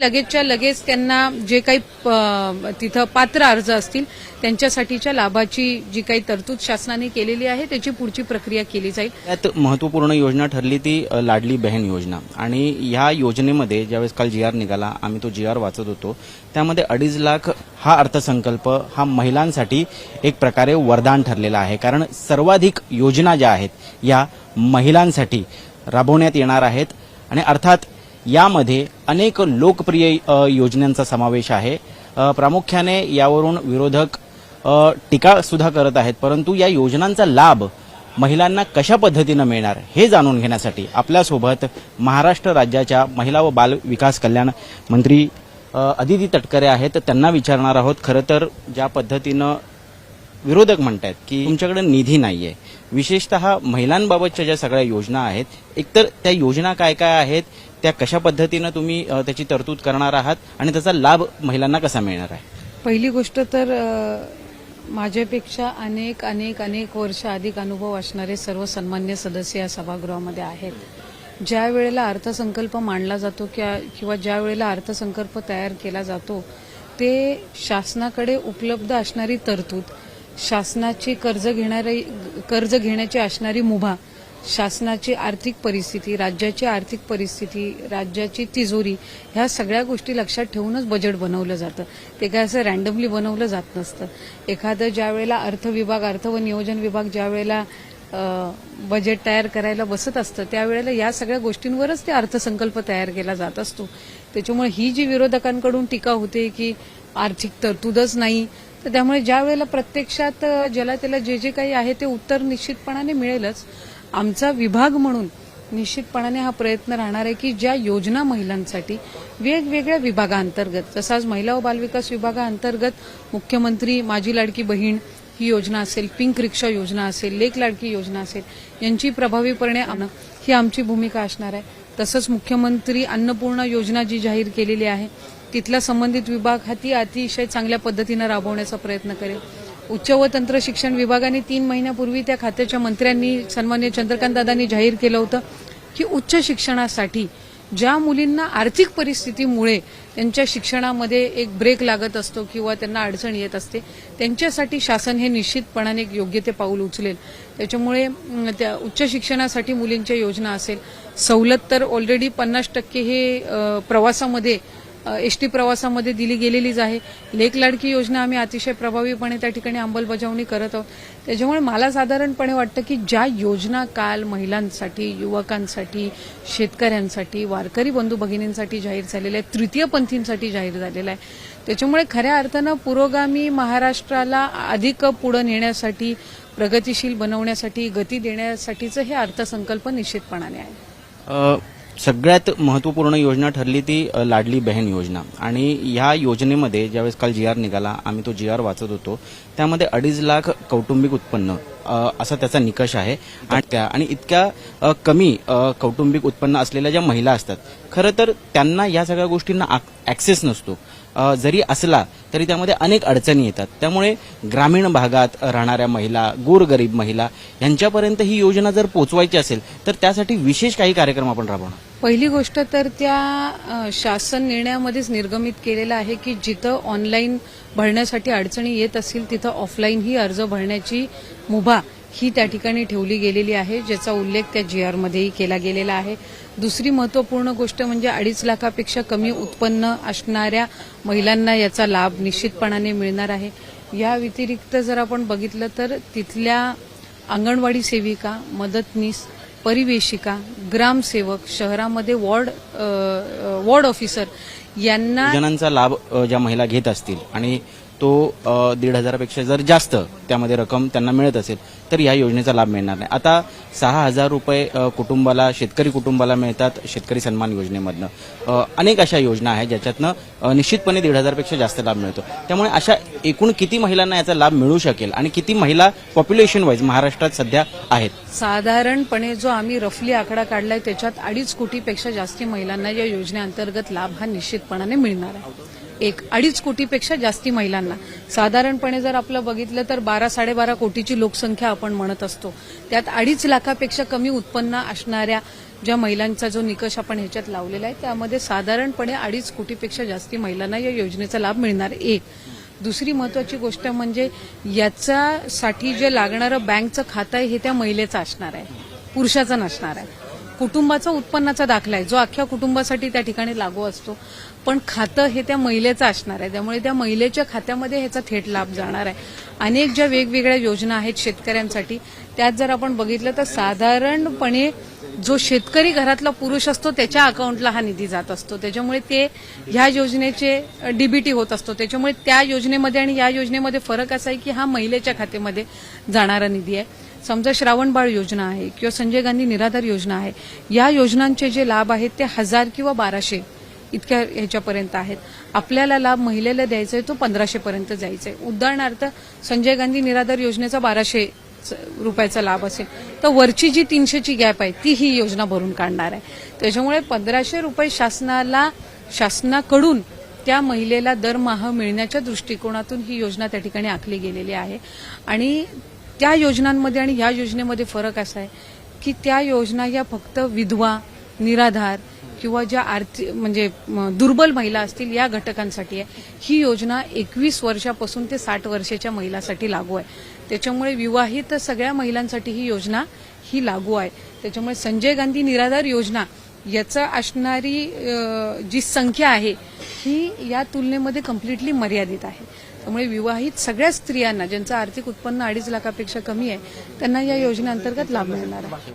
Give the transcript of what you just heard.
लगेचच्या लगेच त्यांना जे काही प- तिथं पात्र अर्ज असतील त्यांच्यासाठीच्या लाभाची जी काही तरतूद शासनाने केलेली आहे त्याची पुढची प्रक्रिया केली जाईल. त्यात महत्त्वपूर्ण योजना ठरली ती लाडली बहन योजना. आणि ह्या योजनेमध्ये ज्यावेळेस काल जी आर निघाला आम्ही तो जी आर वाचत होतो त्यामध्ये अडीच लाख हा अर्थसंकल्प हा महिलांसाठी एक प्रकारे वरदान ठरलेला आहे. कारण सर्वाधिक योजना ज्या आहेत या महिलांसाठी राबवण्यात येणार आहेत. आणि अर्थात यामध्ये अनेक लोकप्रिय योजनांचा समावेश आहे. प्रामुख्याने यावरून विरोधक टीकासुद्धा टीका सुद्धा करत आहेत. परंतु या योजनांचा लाभ महिलांना कशा पद्धतीनं मिळणार हे जाणून घेण्यासाठी आपल्यासोबत महाराष्ट्र राज्याच्या महिला व बाल विकास कल्याण मंत्री अदिती तटकरे आहेत. त्यांना विचारणार आहोत. खरं तर ज्या पद्धतीनं विरोधक म्हणतात की तुमच्याकडे निधी नाहीये. विशेषतः महिलांबाबतच्या ज्या सगळ्या योजना आहेत एकतर त्या योजना काय काय आहेत त्या कशा पद्धतीनं तुम्ही त्याची तरतूद करणार आहात आणि त्याचा लाभ महिलांना कसा मिळणार आहे? पहिली गोष्ट तर माझ्यापेक्षा अनेक अनेक अनेक वर्ष अधिक अनुभव असणारे सर्व सन्मान्य सदस्य या सभागृहामध्ये आहेत. ज्या वेळेला अर्थसंकल्प मांडला जातो किंवा किंवा ज्या वेळेला अर्थसंकल्प तयार केला जातो ते शासनाकडे उपलब्ध असणारी तरतूद शासनाची कर्ज घेणारी कर्ज घेण्याची असणारी मुभा शासनाची आर्थिक परिस्थिती राज्याची आर्थिक परिस्थिती राज्याची तिजोरी ह्या सगळ्या गोष्टी लक्षात ठेवूनच बजेट बनवलं जातं. ते काय असं रॅन्डमली बनवलं जात नसतं. एखादं ज्या वेळेला अर्थ विभाग अर्थ व नियोजन विभाग ज्या वेळेला बजेट तयार करायला बसत असतं त्यावेळेला या सगळ्या गोष्टींवरच ते अर्थसंकल्प तयार केला जात असतो. त्याच्यामुळे ही जी विरोधकांकडून टीका होते की आर्थिक तरतूदच नाही तर त्यामुळे ज्या वेळेला प्रत्यक्षात ज्याला त्याला जे जे काही आहे ते उत्तर निश्चितपणाने मिळेलच. आमचा विभाग म्हणून निश्चितपणाने हा प्रयत्न राहणार आहे की ज्या योजना महिलांसाठी वेगवेगळ्या विभागांतर्गत जसं आज महिला व बालविकास विभागाअंतर्गत मुख्यमंत्री माझी लाडकी बहीण ही योजना असेल पिंक रिक्षा योजना असेल लेक लाडकी योजना असेल यांची प्रभावीपणे आणणं ही आमची भूमिका असणार आहे. तसंच मुख्यमंत्री अन्नपूर्णा योजना जी जाहीर केलेली आहे तिथला संबंधित विभाग हा ती अतिशय चांगल्या पद्धतीनं राबवण्याचा प्रयत्न करेल. उच्च व तंत्र शिक्षण विभागाने तीन महिन्यापूर्वी त्या खात्याच्या मंत्र्यांनी सन्मान्य चंद्रकांत दादांनी जाहीर केलं होतं की उच्च शिक्षणासाठी ज्या मुलींना आर्थिक परिस्थितीमुळे त्यांच्या शिक्षणामध्ये एक ब्रेक लागत असतो किंवा त्यांना अडचण येत असते त्यांच्यासाठी शासन हे निश्चितपणाने एक योग्य ते पाऊल उचलेल. त्याच्यामुळे त्या उच्च शिक्षणासाठी मुलींच्या योजना असेल. सवलत तर ऑलरेडी पन्नास टक्के हे प्रवासामध्ये एस टी प्रवासामध्ये दिली गेलेलीच आहे. लेख लाडकी योजना आम्ही अतिशय प्रभावीपणे त्या ठिकाणी अंमलबजावणी करत आहोत. त्याच्यामुळे मला साधारणपणे वाटतं की ज्या योजना काल महिलांसाठी युवकांसाठी शेतकऱ्यांसाठी वारकरी बंधू भगिनींसाठी जाहीर झालेल्या आहेत तृतीयपंथींसाठी जाहीर झालेला आहे त्याच्यामुळे खऱ्या अर्थानं पुरोगामी महाराष्ट्राला अधिक पुढं नेण्यासाठी प्रगतिशील बनवण्यासाठी गती देण्यासाठीचं हे अर्थसंकल्प निश्चितपणाने आहे. सगळ्यात महत्त्वपूर्ण योजना ठरली ती लाडली बहीण योजना. आणि ह्या योजनेमध्ये ज्यावेळेस काल जी आर निघाला आम्ही तो जी आर वाचत होतो त्यामध्ये अडीच लाख कौटुंबिक उत्पन्न असा त्याचा निकष आहे. आणि त्या आणि इतक्या कमी कौटुंबिक उत्पन्न असलेल्या ज्या महिला असतात खरं तर त्यांना या सगळ्या गोष्टींना ऍक्सेस नसतो. जरी असला तरी त्यामध्ये अनेक अडचणी येतात. त्यामुळे ग्रामीण भागात राहणाऱ्या महिला गोरगरीब महिला यांच्यापर्यंत ही योजना जर पोचवायची असेल तर त्यासाठी विशेष काही कार्यक्रम आपण राबवणार. पहिली गोष्ट तर त्या शासन निर्णयामध्येच निर्गमित केलेलं आहे की जिथं ऑनलाईन भरण्यासाठी अडचणी येत असतील तिथं ऑफलाईनही अर्ज भरण्याची मुभा ही त्या ठिकाणी ठेवली गेलेली आहे ज्याचा उल्लेख त्या जी आरमध्येही केला गेलेला आहे. दुसरी महत्त्वपूर्ण गोष्ट म्हणजे अडीच लाखापेक्षा कमी उत्पन्न असणाऱ्या महिलांना याचा लाभ निश्चितपणाने मिळणार आहे. या व्यतिरिक्त जर आपण बघितलं तर तिथल्या अंगणवाडी सेविका मदतनीस परिवेशिका ग्रामसेवक शहरामध्ये वॉर्ड वॉर्ड ऑफिसर यांना योजनांचा लाभ ज्या महिला घेत असतील आणि तो दीड हजारापेक्षा जर जास्त त्यामध्ये रक्कम त्यांना मिळत असेल तर या योजनेचा लाभ मिळणार नाही. आता सहा हजार रुपये कुटुंबाला शेतकरी कुटुंबाला मिळतात शेतकरी सन्मान योजनेमधनं. अनेक अशा योजना आहेत ज्याच्यातनं निश्चितपणे दीड हजारपेक्षा जास्त लाभ मिळतो. त्यामुळे अशा एकूण किती महिलांना याचा लाभ मिळू शकेल आणि किती महिला पॉप्युलेशन वाईज महाराष्ट्रात सध्या आहेत? साधारणपणे जो आम्ही रफली आकडा काढलाय त्याच्यात अडीच कोटीपेक्षा जास्ती महिलांना या योजनेअंतर्गत लाभ हा निश्चितपणाने मिळणार आहे. एक अडीच कोटीपेक्षा जास्ती महिलांना. साधारणपणे जर आपलं बघितलं तर बारा साडेबारा कोटीची लोकसंख्या आपण म्हणत असतो. त्यात अडीच लाखापेक्षा कमी उत्पन्न असणाऱ्या ज्या महिलांचा जो निकष आपण ह्याच्यात लावलेला आहे त्यामध्ये साधारणपणे अडीच कोटीपेक्षा जास्ती महिलांना या योजनेचा लाभ मिळणार. एक. दुसरी महत्वाची गोष्ट म्हणजे याच्यासाठी जे लागणारं बँकचं खातं आहे हे त्या महिलेचं असणार आहे. पुरुषाचं नसणार आहे. कुटुंबाचा उत्पन्नाचा दाखला आहे. जो अख्ख्या कुटुंबासाठी त्या ठिकाणी लागू असतो. पण खातं हे त्या महिलेचं असणार आहे. त्यामुळे त्या महिलेच्या खात्यामध्ये ह्याचा थेट लाभ जाणार आहे. अनेक ज्या वेगवेगळ्या योजना आहेत शेतकऱ्यांसाठी त्यात जर आपण बघितलं तर साधारणपणे जो शेतकरी घरातला पुरुष असतो त्याच्या अकाउंटला हा निधी जात असतो. त्याच्यामुळे ते ह्या योजनेचे डीबीटी होत असतो. त्याच्यामुळे त्या योजनेमध्ये आणि या योजनेमध्ये फरक असा आहे की हा महिलेच्या खात्यामध्ये जाणारा निधी आहे. समजा श्रावणबाळ योजना आहे किंवा संजय गांधी निराधार योजना आहे या योजनांचे जे लाभ आहेत ते हजार किंवा बाराशे इतक्या ह्याच्यापर्यंत आहेत. आपल्याला लाभ महिलेला द्यायचा आहे तो पंधराशेपर्यंत जायचा आहे उदाहरणार्थ संजय गांधी निराधार योजनेचा बाराशे रुपयाचा लाभ असेल तर वरची जी तीनशेची गॅप आहे ती ही योजना भरून काढणार आहे. त्याच्यामुळे पंधराशे रुपये शासनाला शासनाकडून त्या महिलेला दरमहा मिळण्याच्या दृष्टिकोनातून ही योजना त्या ठिकाणी आखली गेलेली आहे. आणि त्या योजनांमध्ये आणि ह्या योजनेमध्ये फरक असा आहे की त्या योजना या फक्त विधवा निराधार किंवा ज्या आर्थिक म्हणजे दुर्बल महिला असतील या घटकांसाठी आहे. ही योजना एकवीस वर्षापासून ते साठ वर्षाच्या महिलासाठी लागू आहे. त्याच्यामुळे विवाहित सगळ्या महिलांसाठी ही योजना ही लागू आहे. त्याच्यामुळे संजय गांधी निराधार योजना याचं असणारी जी संख्या आहे ही या तुलनेमध्ये कम्प्लिटली मर्यादित आहे. त्यामुळे विवाहित सगळ्या स्त्रियांना ज्यांचं आर्थिक उत्पन्न अडीच लाखापेक्षा कमी आहे त्यांना या योजनेअंतर्गत लाभ मिळणार आहे.